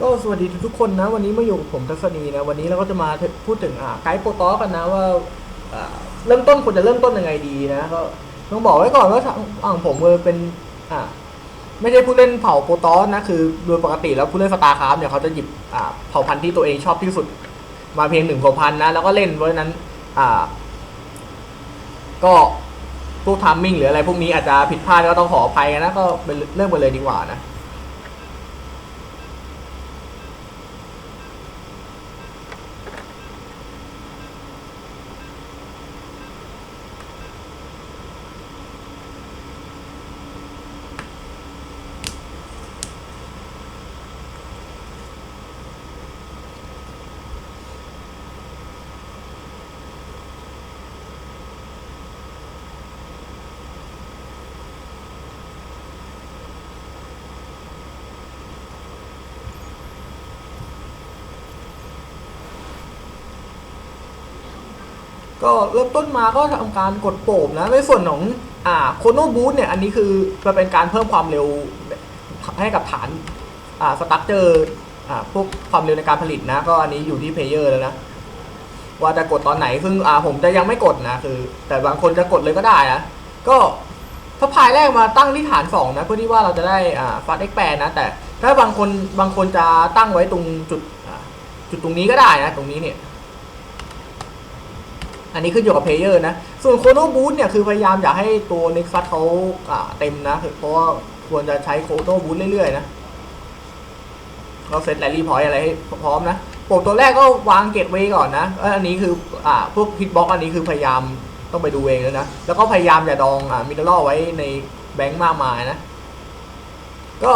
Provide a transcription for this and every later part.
ก็สวัสดีทุกคนนะ วันนี้มาอยู่กับผมทัศนีนะ วันนี้เราก็จะมาพูดถึงไกด์โปรตอกันนะว่าเริ่มต้นควรจะเริ่มต้นยังไงดีนะก็ต้องบอกไว้ก่อนว่าทางอ่างผมเออเป็นอ่าไม่ใช่ผู้เล่นเผ่าโปรตอสนะคือโดยปกติแล้วผู้เล่นสตาร์คราฟเนี่ยเขาจะหยิบอ่าเผ่าพันธุ์ที่ตัวเองชอบที่สุด มาเพียงหนึ่งเผ่าพันธุ์นะแล้วก็เล่นเพราะฉะนั้นอ่าก็พวกทามมิ่งหรืออะไรพวกนี้อาจจะผิดพลาดก็ต้องขออภัยนะก็เป็นเริ่มกันเลยดีกว่านะ ก็เริ่มต้นมาก็ทำการกดโป่งนะ ในส่วนของอ่าโคโนบูทเนี่ย อันนี้คือจะเป็นการเพิ่มความเร็วให้กับฐานอ่าสตั๊กเจอร์อ่าพวกความเร็วในการผลิตนะ ก็อันนี้อยู่ที่เพลเยอร์แล้วนะ ว่าจะกดตอนไหน ซึ่งอ่าผมจะยังไม่กดนะคือ แต่บางคนจะกดเลยก็ได้นะ ก็ถ้าพายแรกมาตั้งที่ฐานสองนะ เพื่อที่ว่าเราจะได้อ่าฟาสเอ็กแปนะ แต่ถ้าบางคนบางคนจะตั้งไว้ตรงจุดจุดตรงนี้ก็ได้นะ ตรงนี้เนี่ย อันนี้ขึ้นอยู่กับเพลเยอร์นะ ส่วนโคโนบูทเนี่ยคือพยายามอยากให้ตัวเน็กซัสเขาอ่าเต็มนะคือเพราะว่าควรจะใช้โคโนบูทเรื่อยๆนะเราเซตแรลลี่พอยต์อะไรให้พร้อมนะโปรตัวแรกก็วางเกตไว้ก่อนนะอ้ยอันนี้คืออ่าพวกฮิตบ็อกอันนี้คือพยายามต้องไปดูเองแล้วนะ แล้วก็พยายามอย่าดองอ่ามิเนอรัลไว้ในแบงค์มากมายนะ ก็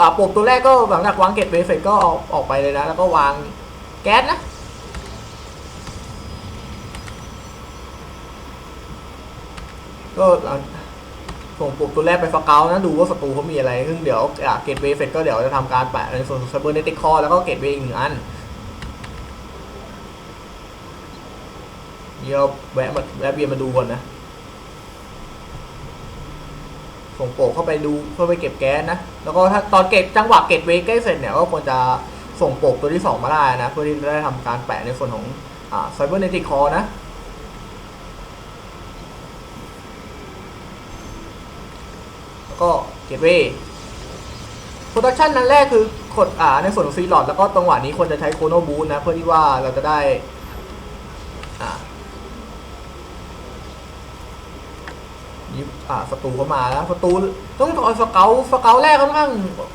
อ่าโปรตัวแรกก็หลังจากวางเกตไว้เสร็จก็ออกออกไปเลยนะ แล้วก็วางแก๊สนะ ก็ส่งปลุกตัวแรกไปฟาเกานะดูว่าศัตรูเขามีอะไร ซึ่งเดี๋ยวเกตเวย์เสร็จก็เดี๋ยวจะทำการแปะในส่วนของไซเบอร์เนติคอแล้วก็เกตเวย์อีกหนึ่งอันเดี๋ยวแวะมาแวะเบียร์มาดูก่อนนะส่งโปกเข้าไปดูเพื่อไปเก็บแก๊สนะ แล้วก็ถ้าตอนเก็บจังหวะเกตเวย์ใกล้เสร็จเนี่ยก็ควรจะส่งโปกตัวที่สองมาได้นะ เพื่อที่จะได้ทำการแปะในส่วนของไซเบอร์เนติคอนะ แล้ว ก็เกตเวย์โปรดักชันนั้นแรกคือกดอ่าในส่วนของซีลอดแล้วก็ตรงหวะนี้ควรจะใช้โคโนบูนนะ เพื่อที่ว่าเราจะได้อ่ายิบอ่าศัตรูเข้ามาแล้วศัตรูต้องเอาสเกลสเกลแรกค่อนข้าง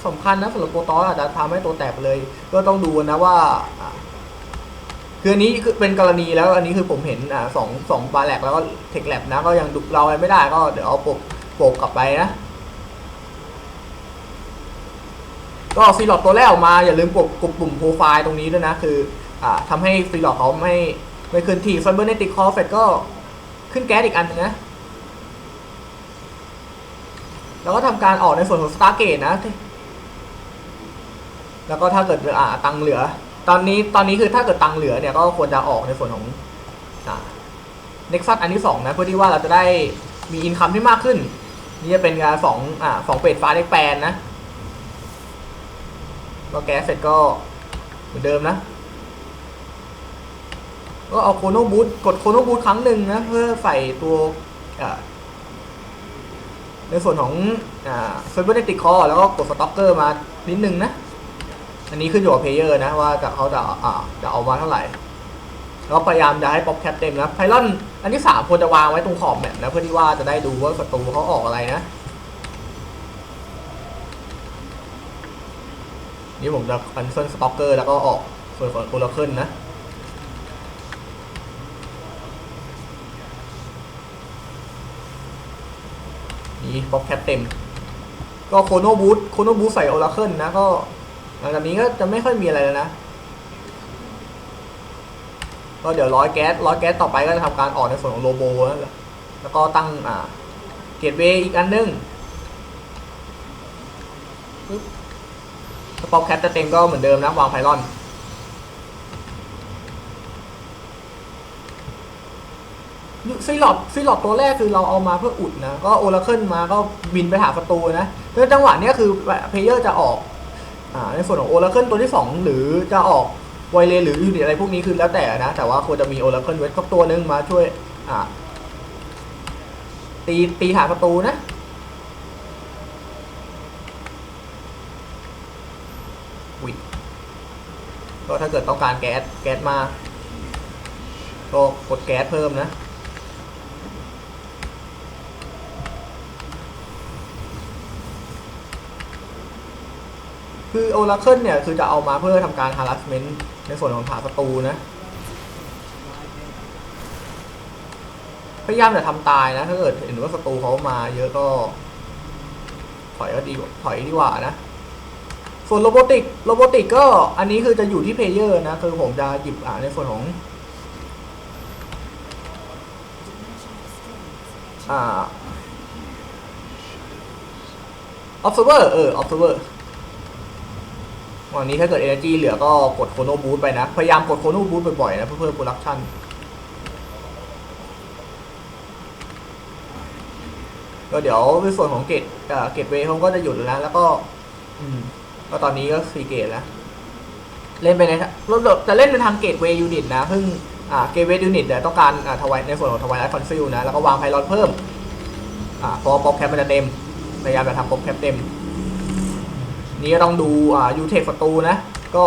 สำคัญนะสำหรับโปรตอสอาจจะทำให้ตัวแตกไปเลย ก็ต้องดูนะว่าคืออันนี้คือเป็นกรณีแล้วอันนี้คือผมเห็นอ่าสองสองบาแลกแล้วก็เทคแลบนะ ก็ยังดุเราอะไรไม่ได้ก็เดี๋ยวเอาปกปกกลับไปนะ ก็ซีลอดตัวแรกออกมาอย่าลืมกดกดปุ่มโปรไฟล์ตรงนี้ด้วยนะ คืออ่าทำให้ซีลอดเขาไม่ไม่ขึ้นที่ซันเบอร์เนติกคอเฟตก็ขึ้นแก๊สอีกอันนึงนะแล้วก็ทำการออกในส่วนของสตาร์เกตนะ แล้วก็ถ้าเกิดอ่าตังเหลือ ตอนนี้ตอนนี้คือถ้าเกิดตังเหลือเนี่ยก็ควรจะออกในส่วนของอ่าเน็กซัสอันที่สองนะเพื่อที่ว่าเราจะได้มีอินคัมที่มากขึ้น นี่จะเป็นการสองอ่าสองเฟสฟ้าเล็กแปนนะ ก็แก๊สเสร็จก็เหมือนเดิมนะ ก็เอาโคโนบูทกดโคโนบูทครั้งหนึ่งนะ เพื่อใส่ตัวในส่วนของเซเวอร์เนติคอแล้วก็กดสต็อกเกอร์มานิดนึงนะ อันนี้ขึ้นอยู่กับเพลเยอร์นะ ว่าจะเขาจะอ่าจะเอามาเท่าไหร่แล้วพยายามจะให้ป๊อปแคปเต็มนะไพลอนอันที่สามควรจะวางไว้ตรงขอบแมปนะเพื่อที่ว่าจะได้ดูว่าศัตรูเขาออกอะไรนะ นี่ผมจะคันเซิลสต็อกเกอร์แล้วก็ออกส่วนของโอ r าเคิลนะ นี่ป๊อปแคปเต็ม ก็โคโนบูทโคโนบูทใส่โอ r าเคิลนะ ก็หลังจากนี้ก็จะไม่ค่อยมีอะไรแล้วนะ ก็เดี๋ยวร้อยแก๊สร้อยแก๊สต่อไปก็จะทำการออกในส่วนของโลโบนะแล้วก็ตั้งอ่าเกตเวย์อีกอันหนึง สปอปแคปจะเต็มก็เหมือนเดิมนะวางไพลอนซีหลอดซีหลอดตัวแรกคือเราเอามาเพื่ออุดนะ ก็โอราเคิลมาก็บินไปหาศัตรูนะแล้วจังหวะนี้คือเพลเยอร์จะออกอในส่วนของโอ r a เคิลตัวที่ 2 หรือจะออกไวเลหรือยูนิตอะไรพวกนี้คือแล้วแต่นะ แต่ว่าควรจะมีโอ r a เคิลเวทสักตัวหนึงมาช่วยตีตีฐาประตูนะ ก็ถ้าเกิดต้องการแก๊สแก๊สมา ก็กดแก๊สเพิ่มนะ คือ Oracle เนี่ย คือจะเอามาเพื่อทำการ harassment ในส่วนของฐานศัตรูนะ พยายามจะทำตายนะ ถ้าเกิดเห็นว่าศัตรูเขามาเยอะก็ ถอยก็ดีกว่าถอยดีกว่านะ ส่วนโรบอติกโรบอติกก็อันนี้คือจะอยู่ที่เพลเยอร์นะ คือผมจะหยิบอ่าในส่วนของอ่า observer เออ observer วันนี้ถ้าเกิด energy เหลือก็กดโคโนบูทไปนะ พยายามกดโคโนบูทบ่อยๆนะ เพื่อเพิ่ม production ก็เดี๋ยวในส่วนของเกตเกตเวย์เขาก็จะหยุดแล้วนะ แล้วก็ อืม ก็ตอนนี้ก็สี่เกตแล้ว เล่นไปในรถจะเล่นในทางเกตเวย์ยูนิตนะเพิ่งอ่าเกตเวย์ยูนิตเนี่ยต้องการอ่าทวายในส่วนของทวายไลท์คอนซิลนะ แล้วก็วางไพลอตเพิ่มอ่าพอป๊อปแคปมันจะเต็มพยายามจะทำป๊อปแคปเต็ม นี่ต้องดูอ่ายูเทคศัตรูนะ ก็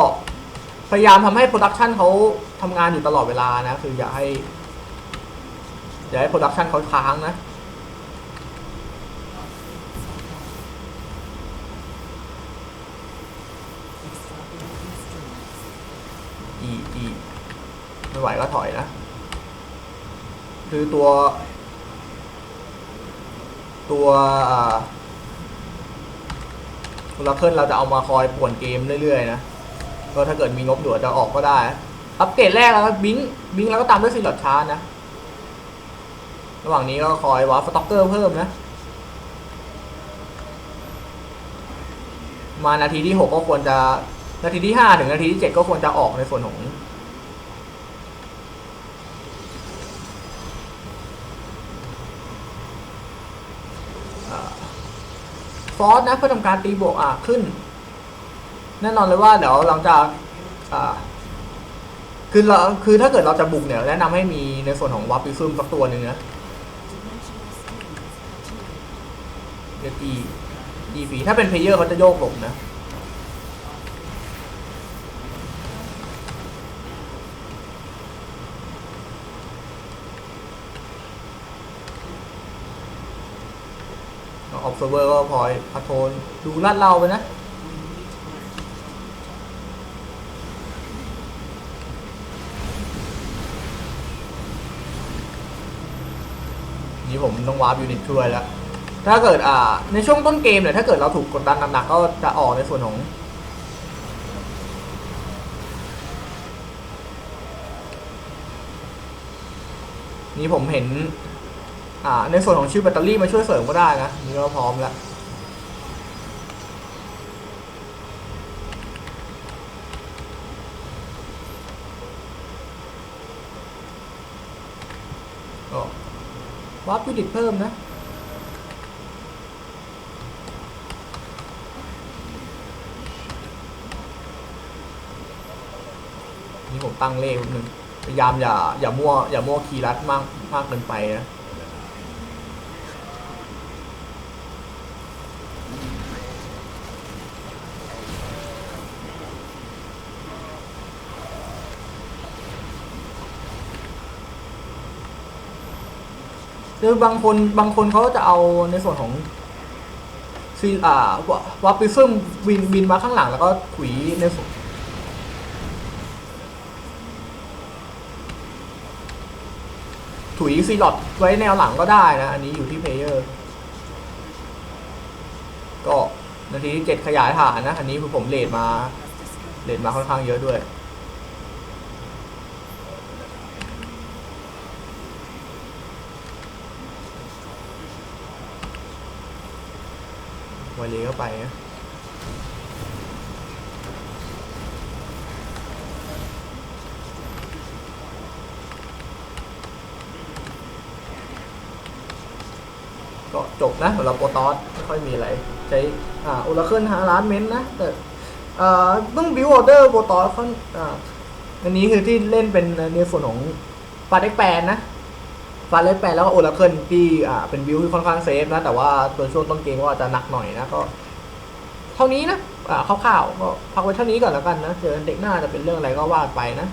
พยายามทำให้โปรดักชันเขาทำงานอยู่ตลอดเวลานะ คืออย่าให้อย่าให้โปรดักชันเขาค้างนะ อีอีไม่ไหวก็ถอยนะ คือตัว ตัวตัวลักเคิลเราจะเอามาคอยป่วนเกมเรื่อยๆนะ ก็ถ้าเกิดมีงบเหลือจะออกก็ได้ อัปเกรดแรกแล้วก็บิงบิงแล้วก็ตามด้วยซีลอดชาร์จนะ ระหว่างนี้ก็คอยวาร์ฟสต็อกเกอร์เพิ่มนะ มานาทีที่หกก็ควรจะ นาทีที่ห้าถึงนาทีที่เจ็ดก็ควรจะออกในส่วนของฟอสนะเพื่อทำการตีบวกอะขึ้น แน่นอนเลยว่าเดี๋ยวเราจะอ่าคือเราคือถ้าเกิดเราจะบุกเนี่ยแนะนำให้มีในส่วนของวับปิซึมสักตัวหนึ่งนะเรียกอีอีฟีถ้าเป็นเพลเยอร์เขาจะโยกหลบนะ ออฟเซอร์เวอร์ก็พลอยพาโทนดูลาดเราไปนะ นี่ผมต้องวาร์ปยูนิตช่วยแล้ว ถ้าเกิดอ่าในช่วงต้นเกมเนี่ยถ้าเกิดเราถูกกดดันหนักๆก็จะออกในส่วนของนี่ผมเห็น ในส่วนของชิปแบตเตอรี่มาช่วยเสริมก็ได้นะนี่ก็พร้อมแล้ววาร์ปยูนิตเพิ่มนะนี่ผมตั้งเลขนิดนึงพยายามอย่าอย่ามั่วอย่ามั่วคีย์รัดมากมากเกินไปนะ คือบางคนบางคนเขาจะเอาในส่วนของซีอ่าวาปิซึมบินบินมาข้างหลังแล้วก็ถุยในส่วนถุยซีลอดไว้แนวหลังก็ได้นะ อันนี้อยู่ที่เพลเยอร์ ก็นาทีที่เจ็ดขยายฐานนะ อันนี้คือผมเลดมาเลดมาค่อนข้างเยอะด้วย ไวเลยเข้าไปนะก็จบนะสำหรับโปรตอสไม่ค่อยมีอะไร ใช้อ่าโอราเคิลหาล้านเมนนะ แต่เอ่อต้องบิวออเดอร์โบตอสเขาอ่าอันนี้คือที่เล่นเป็นในส่วนของฟาเด็กแปนนะ ฟาเลสแปนแล้วก็โอราเคิลที่อ่าเป็นบิวที่ค่อนข้างเซฟนะ แต่ว่าตัวช่วงต้นเกมก็อาจจะหนักหน่อยนะก็ เท่านี้นะอ่าคร่าวๆก็พักไว้เท่านี้ก่อนแล้วกันนะเจอเด็กหน้าจะเป็นเรื่องอะไรก็ว่าไปนะ